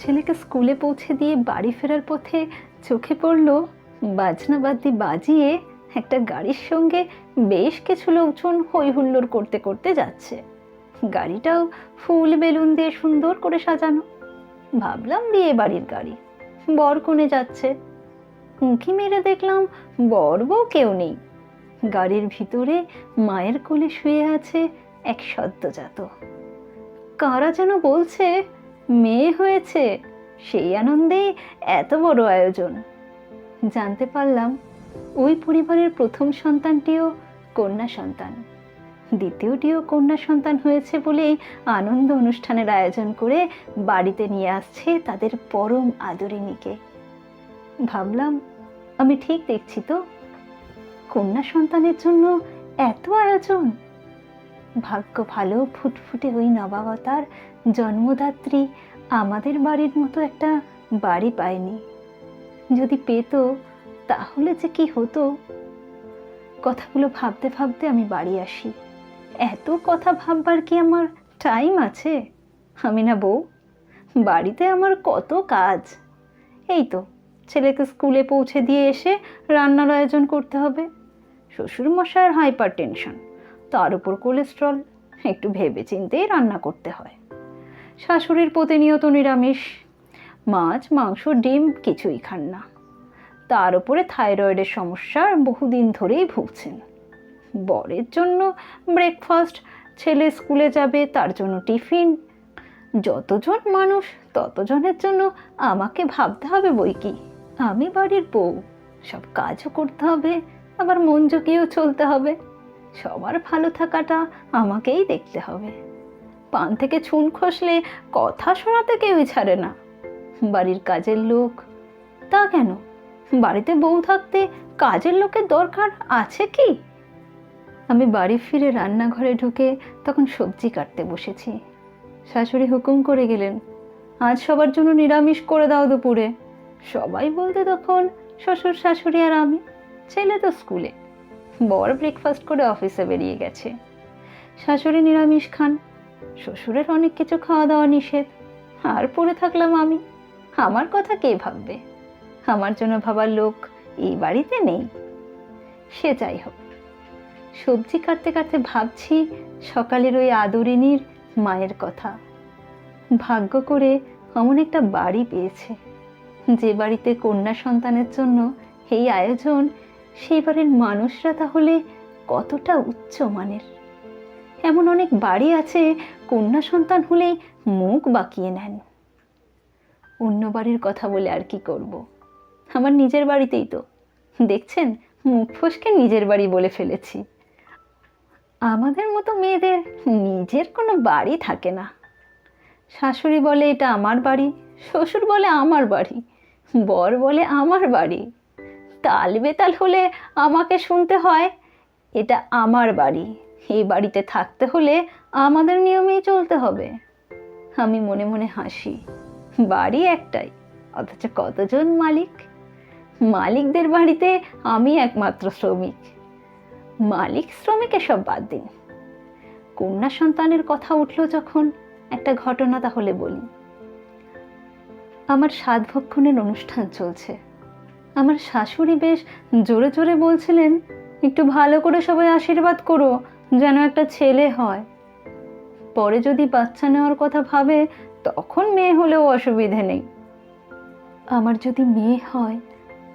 ছেলেকে স্কুলে পৌঁছে দিয়ে বাড়ি ফেরার পথে চোখে পড়ল বাজনা বাদ্যি বাজিয়ে একটা গাড়ির সঙ্গে বেশ কিছু লোকজন হই হুল্লোড় করতে করতে যাচ্ছে। গাড়িটাও ফুল বেলুন দিয়ে সুন্দর করে সাজানো। ভাবলাম বিয়ে বাড়ির গাড়ি। বর কোণে যাচ্ছে। উঁকি মেরে দেখলাম বর বউ কেউ নেই। গাড়ির ভিতরে মায়ের কোলে শুয়ে আছে এক সদ্যজাত। কারা যেন বলছে মেয়ে হয়েছে, সেই আনন্দেই এত বড় আয়োজন। জানতে পারলাম, ওই পরিবারের প্রথম সন্তানটিও কন্যা সন্তান। দ্বিতীয়টিও কন্যা সন্তান হয়েছে বলেই আনন্দ অনুষ্ঠানের আয়োজন করে বাড়িতে নিয়ে আসছে তাদের পরম আদরিণীকে। ভাবলাম, আমি ঠিক দেখছি তো, কন্যা সন্তানের জন্য এত আয়োজন। ভাগ্য ভালো ফুটফুটে ওই নবাবতার জন্মদাত্রী আমাদের বাড়ির মতো একটা বাড়ি পায়নি যদি পেত, তাহলে যে কি হতো? কথাগুলো ভাবতে ভাবতে আমি বাড়ি আসি। এত কথা ভাববার কি আমার টাইম আছে? আমি না বউ। বাড়িতে আমার কত কাজ। এই তো, ছেলেকে স্কুলে পৌঁছে দিয়ে এসে রান্নার আয়োজন করতে হবে। শ্বশুর মশাইয়ের হাইপার টেনশন তার উপর কোলেস্ট্রল একটু ভেবে চিন্তেই রান্না করতে হয়। শাশুড়ির প্রতিনিয়ত নিরামিষ। মাছ, মাংস, ডিম কিছুই খান না। তার উপরে থাইরয়েডের সমস্যার বহুদিন ধরেই ভুগছেন। বরের জন্য ব্রেকফাস্ট ছেলে স্কুলে যাবে, তার জন্য টিফিন। যতজন মানুষ, ততজনের জন্য আমাকে ভাবতে হবে বই কি? আমি বাড়ির বউ, সব কাজও করতে হবে, আবার মন জুগিয়েও চলতে হবে। সবার ভালো থাকাটা আমাকেই দেখতে হবে। পান থেকে চুন খসলে কথা শোনাতে কেউই ছাড়ে না। বাড়ির কাজের লোক, তা কেন? বাড়িতে বউ থাকতে কাজের লোকের দরকার আছে কি? আমি বাড়ি ফিরে রান্নাঘরে ঢুকে তখন সবজি কাটতে বসেছি। শাশুড়ি হুকুম করে গেলেন, আজ সবার জন্য নিরামিষ করে দাও দুপুরে। সবাই বলতে তখন, শ্বশুর, শাশুড়ি আর আমি, ছেলে তো স্কুলে। বর ব্রেকফাস্ট করে অফিসে বেরিয়ে গেছে। শাশুড়ি নিরামিষ খান শ্বশুরের অনেক কিছু খাওয়া দাওয়া নিষেধ। আর পড়ে থাকলাম আমি। আমার কথা কে ভাববে? আমার জন্য ভাবার লোক এই বাড়িতে নেই। সে যাই হোক। সবজি কাটতে কাটতে ভাবছি সকালের ওই আদরিনীর মায়ের কথা। ভাগ্য করে এমন একটা বাড়ি পেয়েছে। যে বাড়িতে কন্যা সন্তানের জন্য এই আয়োজন সেই বাড়ির মানুষরা তাহলে কতটা উচ্চ মানের? এমন অনেক বাড়ি আছে, কন্যা সন্তান হলেই মুখ বাঁকিয়ে নেন। অন্য বাড়ির কথা বলে আর কি করব। আমার নিজের বাড়িতেই তো। দেখছেন, মুখ ফসকে নিজের বাড়ি বলে ফেলেছি। আমাদের মতো মেয়েদের নিজের কোনো বাড়ি থাকে না। শাশুড়ি বলে এটা আমার বাড়ি, শ্বশুর বলে আমার বাড়ি, বর বলে আমার বাড়ি। তাল বেতাল হলে আমাকে শুনতে হয়, এটা আমার বাড়ি। এই বাড়িতে থাকতে হলে আমাদের নিয়মেই চলতে হবে। আমি মনে মনে হাসি। বাড়ি একটাই, অথচ কতজন মালিক? মালিকদের বাড়িতে আমি একমাত্র শ্রমিক। মালিক শ্রমিক এসব বাদ দিন। কন্যা সন্তানের কথা উঠল যখন একটা ঘটনা তাহলে বলি। আমার সাত ভক্ষণের অনুষ্ঠান চলছে। আমার শাশুড়ি বেশ জোরে জোরে বলছিলেন, একটু ভালো করে সবাই আশীর্বাদ করো যেন একটা ছেলে হয়। পরে যদি বাচ্চা নেওয়ার কথা ভাবে, তখন মেয়ে হলেও অসুবিধে নেই। আমার যদি মেয়ে হয়,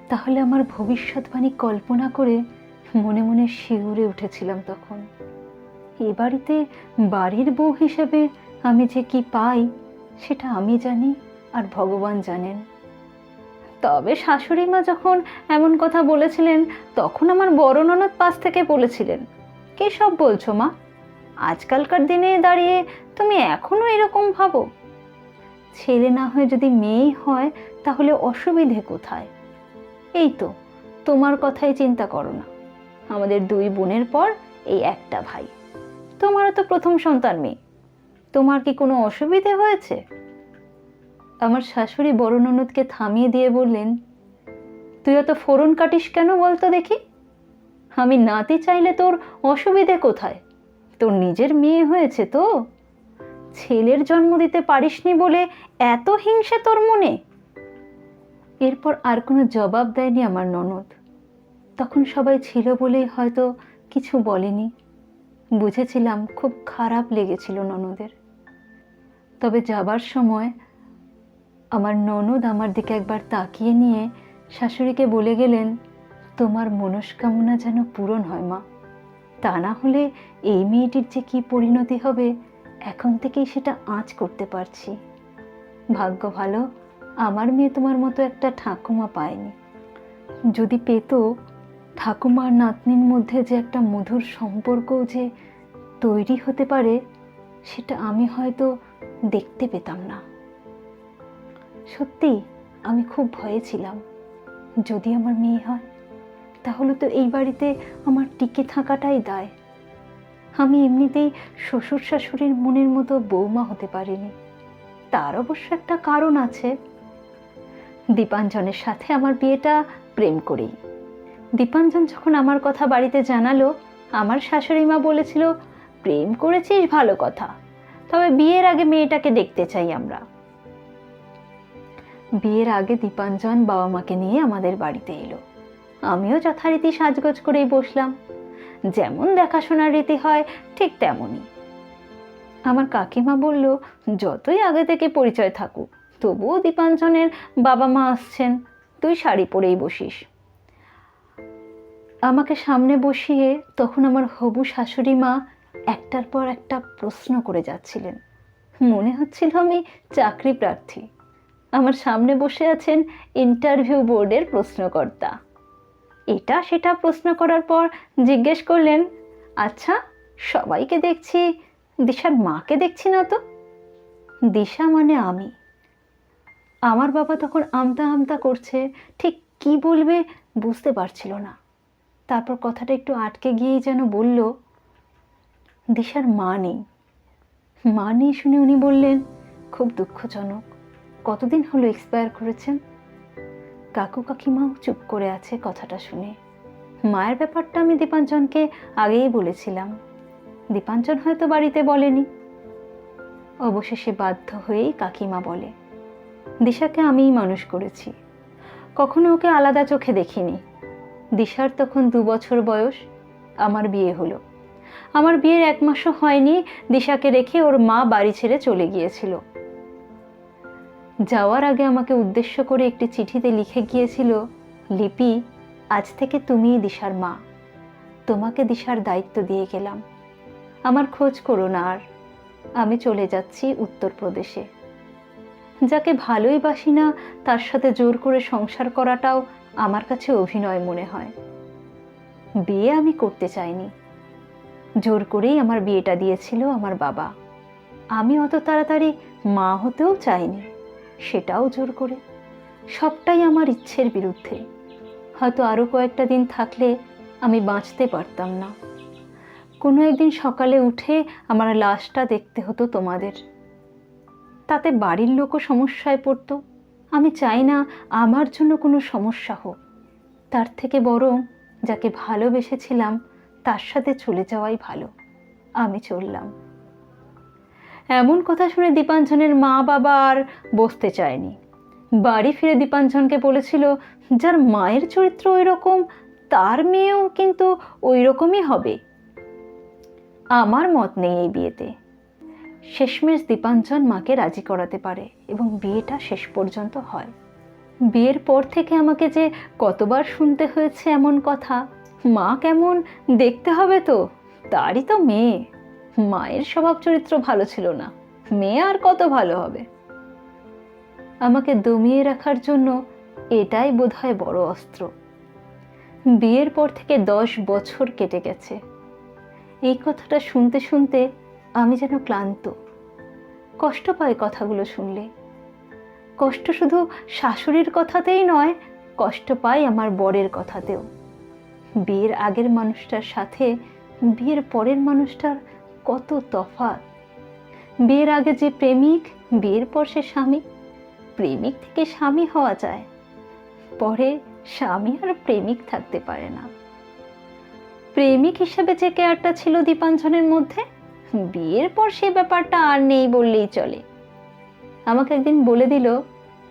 তাহলে আমার ভবিষ্যৎবাণী কল্পনা করে মনে মনে শিউরে উঠেছিলাম তখন। এ বাড়িতে বাড়ির বউ হিসেবে আমি যে কি পাই, সেটা আমি জানি আর ভগবান জানেন। তবে শাশুড়ি মা যখন এমন কথা বলেছিলেন, তখন আমার বড় ননদ পাশ থেকে বলেছিলেন কে সব বলছো মা? আজকালকার দিনে দাঁড়িয়ে তুমি এখনও এরকম ভাবো? ছেলে না হয়ে যদি মেয়েই হয়, তাহলে অসুবিধে কোথায়? এই তো, তোমার কথাই চিন্তা করো না। আমাদের দুই বোনের পর এই একটা ভাই। তোমারও তো প্রথম সন্তান মেয়ে। তোমার কি কোনো অসুবিধে হয়েছে? আমার শাশুড়ি বড় ননদকে থামিয়ে দিয়ে বললেন, তুই অত ফোড়ন কাটিস কেন বলতো দেখি? আমি নাতি চাইলে তোর অসুবিধে কোথায়? তোর নিজের মেয়ে হয়েছে তো? ছেলের জন্ম দিতে পারিসনি বলে এত হিংসে তোর মনে? এরপর আর কোনো জবাব দেয়নি আমার ননদ। তখন সবাই ছিল বলেই হয়তো কিছু বলেনি। বুঝেছিলাম খুব খারাপ লেগেছিল ননদের। তবে যাবার সময় আমার ননদ আমার দিকে একবার তাকিয়ে নিয়ে শাশুড়িকে বলে গেলেন তোমার মনস্কামনা যেন পূরণ হয়, মা। তা না হলে এই মেয়েটির যে কী পরিণতি হবে, এখন থেকেই সেটা আঁচ করতে পারছি। ভাগ্য ভালো, আমার মেয়ে তোমার মতো একটা ঠাকুমা পায়নি। যদি পেত ঠাকুমার নাতনির মধ্যে যে একটা মধুর সম্পর্কও যে তৈরি হতে পারে, সেটা আমি হয়তো দেখতে পেতাম না। সত্যি, আমি খুব ভয়ে ছিলাম। যদি আমার মেয়ে হয় তাহলে তো এই বাড়িতে আমার টিকে থাকাটাই দায়। আমি এমনিতেই শ্বশুর শাশুড়ির মনের মতো বৌমা হতে পারিনি। তার অবশ্য একটা কারণ আছে। দীপাঞ্জনের সাথে আমার বিয়েটা প্রেম করেই দীপাঞ্জন যখন আমার কথা বাড়িতে জানালো, আমার শাশুড়ি মা বলেছিল, প্রেম করেছিস ভালো কথা, তবে বিয়ের আগে মেয়েটাকে দেখতে চাই আমরা। বিয়ের আগে দীপাঞ্জন বাবা মাকে নিয়ে আমাদের বাড়িতে এলো। আমিও যথারীতি সাজগোজ করেই বসলাম। যেমন দেখাশোনার রীতি হয়, ঠিক তেমনই। আমার কাকিমা বলল, যতই আগে থেকে পরিচয় থাকুক, তবুও দীপাঞ্জনের বাবা মা আসছেন, তুই শাড়ি পরেই বসিস। আমাকে সামনে বসিয়ে তখন আমার হবু শাশুড়ি মা একটার পর একটা প্রশ্ন করে যাচ্ছিলেন। মনে হচ্ছিল আমি চাকরি প্রার্থী। আমার সামনে বসে আছেন ইন্টারভিউ বোর্ডের প্রশ্নকর্তা। এটা সেটা প্রশ্ন করার পর জিজ্ঞেস করলেন আচ্ছা সবাইকে দেখছি, দিশার মাকে দেখছি না তো? দিশা মানে আমি। আমার বাবা তখন আমতা আমতা করছে, ঠিক কি বলবে বুঝতে পারছিল না। তারপর কথাটা একটু আটকে গিয়েই যেন বলল, দিশার মা নেই। মা নেই শুনে উনি বললেন, খুব দুঃখজনক। কতদিন হলো এক্সপায়ার করেছেন? কাকু কাকিমাও চুপ করে আছে কথাটা শুনে। মায়ের ব্যাপারটা আমি দীপাঞ্জনকে আগেই বলেছিলাম। দীপাঞ্জন হয়তো বাড়িতে বলেনি। অবশেষে বাধ্য হয়েই কাকিমা বলে, দিশাকে আমিই মানুষ করেছি। কখনো ওকে আলাদা চোখে দেখিনি। দিশার তখন দু বছর বয়স, আমার বিয়ে হলো। আমার বিয়ের এক মাসও হয়নি দিশাকে রেখে ওর মা বাড়ি ছেড়ে চলে গিয়েছিল। যাওয়ার আগে আমাকে উদ্দেশ্য করে একটি চিঠিতে লিখে গিয়েছিল, লিপি, আজ থেকে তুমিই দিশার মা। তোমাকে দিশার দায়িত্ব দিয়ে গেলাম। আমার খোঁজ করো না আর। আমি চলে যাচ্ছি উত্তরপ্রদেশে। যাকে ভালোই বাসি না, তার সাথে জোর করে সংসার করাটাও আমার কাছে অভিনয় মনে হয়। বিয়ে আমি করতে চাইনি। জোর করেই আমার বিয়েটা দিয়েছিল আমার বাবা। আমি অত তাড়াতাড়ি মা হতেও চাইনি। সেটাও জোর করে। সবটাই আমার ইচ্ছের বিরুদ্ধে। হয়তো আরও কয়েকটা দিন থাকলে আমি বাঁচতে পারতাম না। কোনো একদিন সকালে উঠে আমার লাশটা দেখতে হতো তোমাদের। তাতে বাড়ির লোকও সমস্যায় পড়তো। আমি চাই না আমার জন্য কোনো সমস্যা হোক। তার থেকে বরং যাকে ভালোবেসেছিলাম তার সাথে চলে যাওয়াই ভালো। আমি চললাম। এমন কথা শুনে দীপাঞ্জনের মা বাবা আর বসতে চায়নি। বাড়ি ফিরে দীপাঞ্জনকে বলেছিল, যার মায়ের চরিত্র ওই রকম তার মেয়েও কিন্তু ওই রকমই হবে। আমার মত নেই এই বিয়েতে। শেষমেশ দীপাঞ্জন মাকে রাজি করাতে পারে এবং বিয়েটা শেষ পর্যন্ত হয়। বিয়ের পর থেকে আমাকে যে কতবার শুনতে হয়েছে এমন কথা, মা কেমন, দেখতে হবে তো, তারই তো মেয়ে। মায়ের স্বভাব চরিত্র ভালো ছিল না। মেয়ে আর কত ভালো হবে? আমাকে দমিয়ে রাখার জন্য এটাই বোধহয় বড় অস্ত্র। বিয়ের পর থেকে দশ বছর কেটে গেছে। এই কথাটা শুনতে শুনতে আমি যেন ক্লান্ত। কষ্ট পাই কথাগুলো শুনলে। কষ্ট শুধু শাশুড়ির কথাতেই নয়, কষ্ট পাই আমার বরের কথাতেও। বিয়ের আগের মানুষটার সাথে, বিয়ের পরের মানুষটার কত তফাৎ। বিয়ের আগে যে প্রেমিক, বিয়ের পর সে স্বামী। প্রেমিক থেকে স্বামী হওয়া যায়। পরে স্বামী আর প্রেমিক থাকতে পারে না। প্রেমিক হিসেবে যে কেয়ারটা ছিল দীপাঞ্জনের মধ্যে, বিয়ের পর সে ব্যাপারটা আর নেই বললেই চলে। আমাকে একদিন বলে দিল,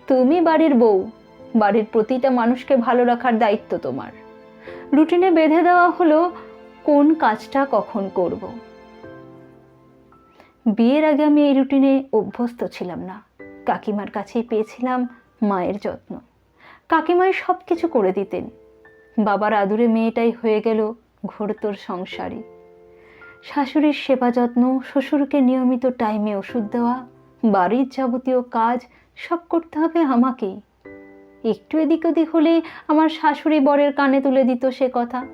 তুমি বাড়ির বউ। বাড়ির প্রতিটা মানুষকে ভালো রাখার দায়িত্ব তোমার। রুটিনে বেঁধে দেওয়া হলো, কোন কাজটা কখন করব? বিয়ের আগে আমি এই রুটিনে অভ্যস্ত ছিলাম না। কাকিমার কাছেই পেয়েছিলাম মায়ের যত্ন। কাকিমাই সব কিছু করে দিতেন। বাবার আদুরে মেয়েটাই হয়ে গেল ঘোরতর সংসারী। শাশুড়ির সেবা যত্ন, শ্বশুরকে নিয়মিত টাইমে ওষুধ দেওয়া, বাড়ির যাবতীয় কাজ সব করতে হবে আমাকেই। একটু এদিক ওদিক হলে আমার শাশুড়ি বরের কানে তুলে দিত সে কথা।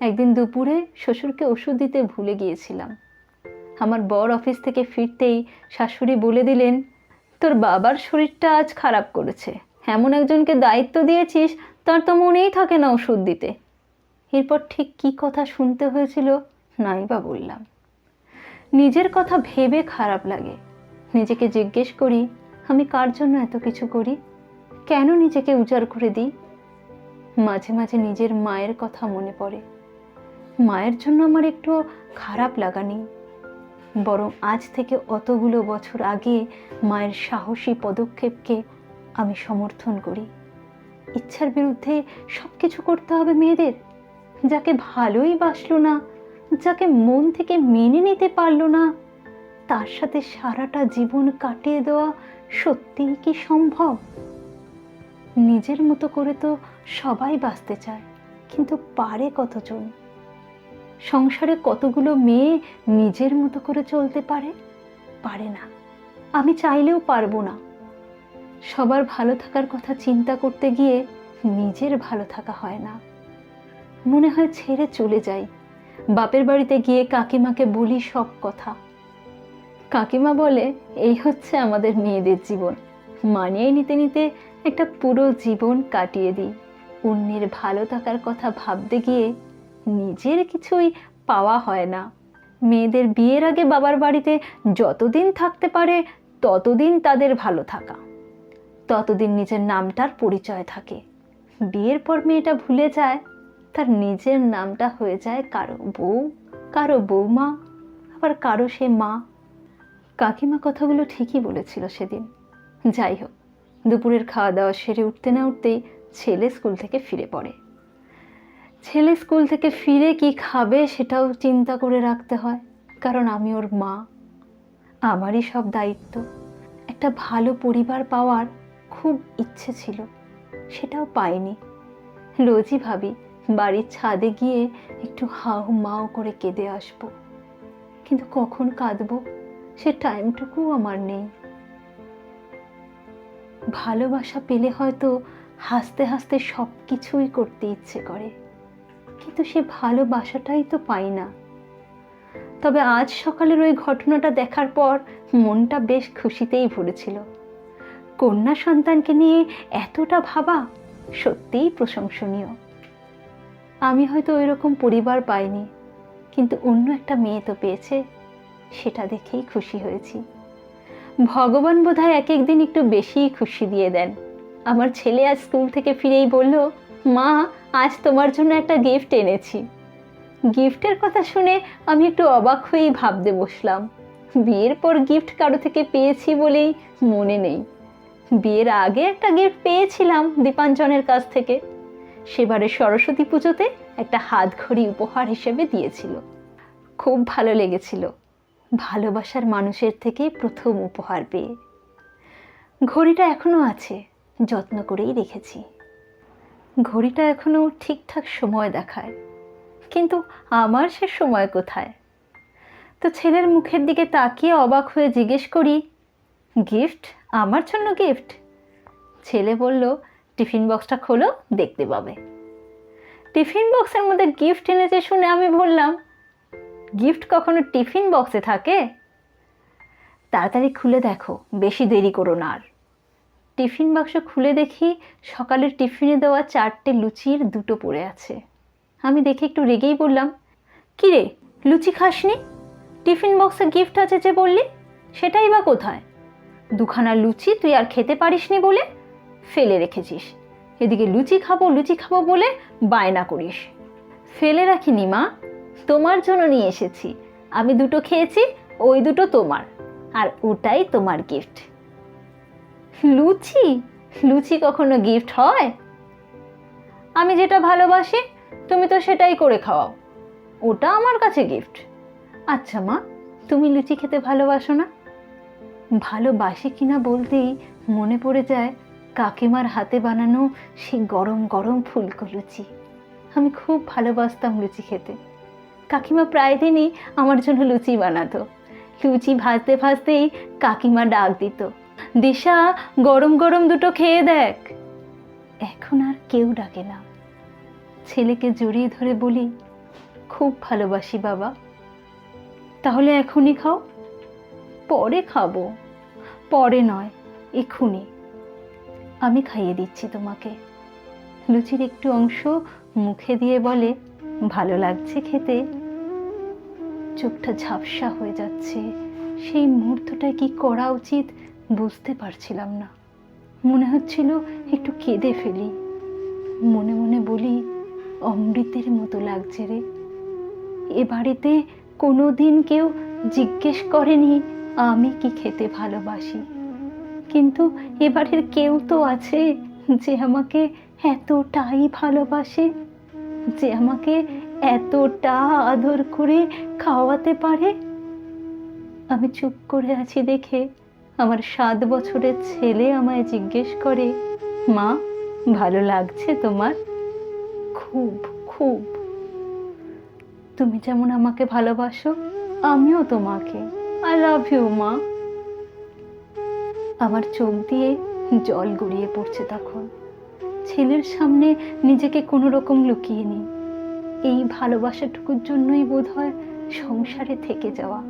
একদিন দুপুরে শ্বশুরকে ওষুধ দিতে ভুলে গিয়েছিলাম। আমার বর অফিস থেকে ফিরতেই শাশুড়ি বলে দিলেন, তোর বাবার শরীরটা আজ খারাপ করেছে। এমন একজনকে দায়িত্ব দিয়েছিস, তার তো মনেই থাকে না ওষুধ দিতে। এরপর ঠিক কী কথা শুনতে হয়েছিল নাই বা বললাম, নিজের কথা ভেবে খারাপ লাগে। নিজেকে জিজ্ঞেস করি, আমি কার জন্য এত কিছু করি? কেন নিজেকে উজাড় করে দিই? মাঝে মাঝে নিজের মায়ের কথা মনে পড়ে। মায়ের জন্য আমার একটু খারাপ লাগা নেই। বরং আজ থেকে অতগুলো বছর আগে মায়ের সাহসী পদক্ষেপকে আমি সমর্থন করি। ইচ্ছার বিরুদ্ধে সব কিছু করতে হবে মেয়েদের। যাকে ভালোই বাসলো না, যাকে মন থেকে মেনে নিতে পারল না, তার সাথে সারাটা জীবন কাটিয়ে দেওয়া সত্যিই কি সম্ভব? নিজের মতো করে তো সবাই বাঁচতে চায়, কিন্তু পারে কতজন? সংসারে কতগুলো মেয়ে নিজের মতো করে চলতে পারে? পারে না। আমি চাইলেও পারব না। সবার ভালো থাকার কথা চিন্তা করতে গিয়ে নিজের ভালো থাকা হয় না। মনে হয় ছেড়ে চলে যাই। বাপের বাড়িতে গিয়ে কাকিমাকে বলি সব কথা। কাকিমা বলে, এই হচ্ছে আমাদের মেয়েদের জীবন। মানিয়ে নিতে নিতে একটা পুরো জীবন কাটিয়ে দিই। অন্যের ভালো থাকার কথা ভাবতে গিয়ে নিজের কিছুই পাওয়া হয় না। মেয়েদের বিয়ের আগে বাবার বাড়িতে যতদিন থাকতে পারে, ততদিন তাদের ভালো থাকা। ততদিন নিজের নামটার পরিচয় থাকে। বিয়ের পর মেয়েটা ভুলে যায়, তার নিজের নামটা হয়ে যায় কারও বউ, কারও বৌমা, আবার কারও সে মা। কাকিমা কথাগুলো ঠিকই বলেছিল সেদিন। যাই হোক, দুপুরের খাওয়া দাওয়া সেরে উঠতে না উঠতেই ছেলে স্কুল থেকে ফিরে পড়ে। ছেলে স্কুল থেকে ফিরে কি খাবে সেটাও চিন্তা করে রাখতে হয়। কারণ আমি ওর মা। আমারই সব দায়িত্ব। একটা ভালো পরিবার পাওয়ার খুব ইচ্ছে ছিল। সেটাও পাইনি। রোজই ভাবি, বাড়ির ছাদে গিয়ে একটু হাউ মাও করে কেঁদে আসব। কিন্তু কখন কাঁদবো সে টাইমটুকুও আমার নেই। ভালোবাসা পেলে হয়তো হাসতে হাসতে সব কিছুই করতে ইচ্ছে করে। কিন্তু সে ভালোবাসাটাই তো পাই না। তবে আজ সকালের ওই ঘটনাটা দেখার পর মনটা বেশ খুশিতেই ভরেছিল। কন্যা সন্তানকে নিয়ে এতটা ভাবা সত্যিই প্রশংসনীয়। আমি হয়তো ওই রকম পরিবার পাইনি, কিন্তু অন্য একটা মেয়ে তো পেয়েছে, সেটা দেখেই খুশি হয়েছি। ভগবান বোধহয় এক একদিন একটু বেশিই খুশি দিয়ে দেন। আমার ছেলে আজ স্কুল থেকে ফিরেই বলল, মা আজ তোমার জন্য একটা গিফট এনেছি। গিফটের কথা শুনে আমি একটু অবাক হয়েই ভাবতে বসলাম। বিয়ের পর গিফট কারও থেকে পেয়েছি বলেই মনে নেই। বিয়ের আগে একটা গিফট পেয়েছিলাম দীপাঞ্জনের কাছ থেকে। সেবারে সরস্বতী পুজোতে একটা হাত ঘড়ি উপহার হিসেবে দিয়েছিল। খুব ভালো লেগেছিল। ভালোবাসার মানুষের থেকে প্রথম উপহার পেয়ে। ঘড়িটা এখনও আছে, যত্ন করেই রেখেছি। ঘড়িটা এখনও ঠিকঠাক সময় দেখায়। কিন্তু আমার সে সময় কোথায়? তো ছেলের মুখের দিকে তাকিয়ে অবাক হয়ে জিজ্ঞেস করি, গিফট? আমার জন্য গিফট? ছেলে বলল, টিফিন বক্সটা খোলো, দেখতে পাবে। টিফিন বক্সের মধ্যে গিফট এনেছে শুনে আমি বললাম, গিফট কখনো টিফিন বক্সে থাকে? তাড়াতাড়ি খুলে দেখো, বেশি দেরি করো না আর। টিফিন বাক্স খুলে দেখি সকালের টিফিনে দেওয়া চারটে লুচির দুটো পড়ে আছে। আমি দেখে একটু রেগেই বললাম, কি রে, লুচি খাসনি? টিফিন বক্সে গিফট আছে যে বললি, সেটাই বা কোথায়? দুখানা লুচি তুই আর খেতে পারিসনি বলে ফেলে রেখেছিস। এদিকে লুচি খাব লুচি খাব বলে বায়না করিস। ফেলে রাখিনি মা, তোমার জন্য নিয়ে এসেছি। আমি দুটো খেয়েছি, ওই দুটো তোমার। আর ওটাই তোমার গিফট লুচি? লুচি কখনো গিফট হয়? আমি যেটা ভালোবাসি, তুমি তো সেটাই করে খাওয়াও। ওটা আমার কাছে গিফট আচ্ছা মা, তুমি লুচি খেতে ভালোবাসো না? ভালোবাসি কিনা বলতেই মনে পড়ে যায় কাকিমার হাতে বানানো সেই গরম গরম ফুলকো লুচি। আমি খুব ভালোবাসতাম লুচি খেতে। কাকিমা প্রায় দিনই আমার জন্য লুচি বানাতো। লুচি ভাজতে ভাজতেই কাকিমা ডাক দিত দিশা, গরম গরম দুটো খেয়ে দেখ। এখন আর কেউ ডাকে না। ছেলেকে জড়িয়ে ধরে বলি, খুব ভালোবাসি বাবা। তাহলে এখনই খাও। পরে খাব। পরে নয় এক্ষুনি আমি খাইয়ে দিচ্ছি তোমাকে। লুচির একটু অংশ মুখে দিয়ে বলে, ভালো লাগছে খেতে। চোখটা ঝাপসা হয়ে যাচ্ছে। সেই মুহূর্তটায় কি করা উচিত বুঝতে পারছিলাম না। মনে হচ্ছিল একটু কেঁদে ফেলি। মনে মনে বলি, অমৃতের মতো লাগছে রে। এ বাড়িতে কোনো দিন কেউ জিজ্ঞেস করেনি আমি কি খেতে ভালোবাসি। কিন্তু এবারের কেউ তো আছে যে আমাকে এতটাই ভালোবাসে, যে আমাকে এতটা আদর করে খাওয়াতে পারে। আমি চুপ করে আছি দেখে আমার সাত বছরের ছেলে আমায় জিজ্ঞেস করে, মা, ভালো লাগছে তোমার? খুব খুব। তুমি যেমন আমাকে ভালোবাসো, আমিও তোমাকে। আই লাভ ইউ মা। আমার চোখ দিয়ে জল গড়িয়ে পড়ছে তখন। ছেলের সামনে নিজেকে কোনো রকম লুকিয়ে নিই। এই ভালোবাসাটুকুর জন্যই বোধ হয় সংসারে থেকে যাওয়া।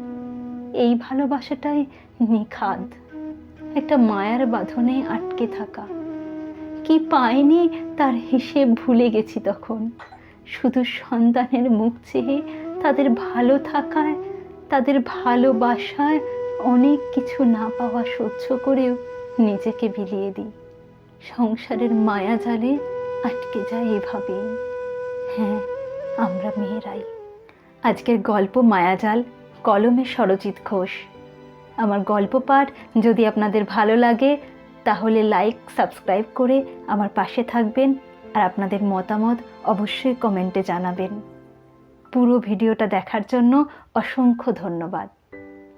এই ভালোবাসাটাই নিখাদ। একটা মায়ার বাঁধনে আটকে থাকা। কি পাইনি তার হিসেব ভুলে গেছি তখন। শুধু সন্তানের মুখ চেয়ে তাদের ভালো থাকায়, তাদের ভালোবাসায় অনেক কিছু না পাওয়া সহ্য করেও নিজেকে বিলিয়ে দিই। সংসারের মায়া জালে আটকে যায় এভাবেই। হ্যাঁ আমরা মেয়েরাই। আজকের গল্প মায়াজাল। কলমে সরজিৎ ঘোষ। আমার গল্প পাঠ যদি আপনাদের ভালো লাগে, তাহলে লাইক, সাবস্ক্রাইব করে আমার পাশে থাকবেন আর আপনাদের মতামত অবশ্যই কমেন্টে জানাবেন। পুরো ভিডিওটা দেখার জন্য অসংখ্য ধন্যবাদ।